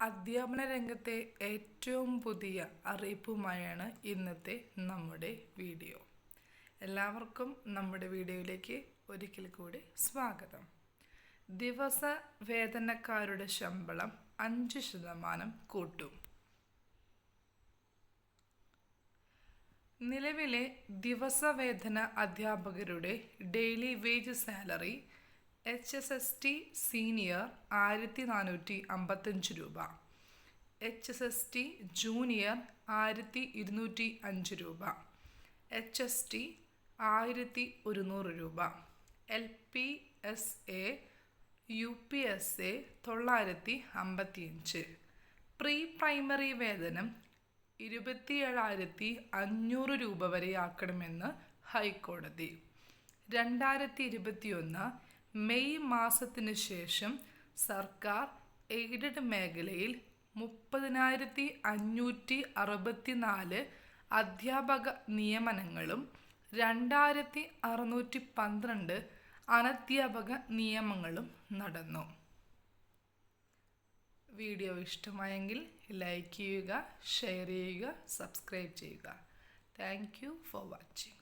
അധ്യാപന രംഗത്തെ ഏറ്റവും പുതിയ അറിയിപ്പുമായാണ് ഇന്നത്തെ നമ്മുടെ വീഡിയോ. എല്ലാവർക്കും നമ്മുടെ വീഡിയോയിലേക്ക് ഒരിക്കൽ കൂടി സ്വാഗതം. ദിവസ വേതനക്കാരുടെ ശമ്പളം അഞ്ച് ശതമാനം കൂട്ടും. നിലവിലെ ദിവസവേതന അധ്യാപകരുടെ daily wage salary H S S T senior ആയിരത്തി നാനൂറ്റി അമ്പത്തഞ്ച് രൂപ. H S S T junior ആയിരത്തി ഇരുന്നൂറ്റി അഞ്ച് രൂപ. എച്ച് എസ് ടി ആയിരത്തി ഒരുന്നൂറ് രൂപ. L P S A U P S A തൊള്ളായിരത്തി അമ്പത്തിയഞ്ച് പ്രീ പ്രൈമറി വേതനം ഇരുപത്തിയേഴായിരത്തി അഞ്ഞൂറ് രൂപ വരെയാക്കണമെന്ന് ഹൈക്കോടതി. രണ്ടായിരത്തി ഇരുപത്തിയൊന്ന് മെയ് മാസത്തിന് ശേഷം സർക്കാർ എയ്ഡഡ് മേഖലയിൽ മുപ്പതിനായിരത്തി അഞ്ഞൂറ്റി അറുപത്തിനാല് അധ്യാപക നിയമനങ്ങളും രണ്ടായിരത്തി അറുന്നൂറ്റി പന്ത്രണ്ട് അനധ്യാപക നിയമങ്ങളും നടന്നു. വീഡിയോ ഇഷ്ടമായെങ്കിൽ ലൈക്ക് ചെയ്യുക ഷെയർ ചെയ്യുക സബ്സ്ക്രൈബ് ചെയ്യുക. Thank you for watching.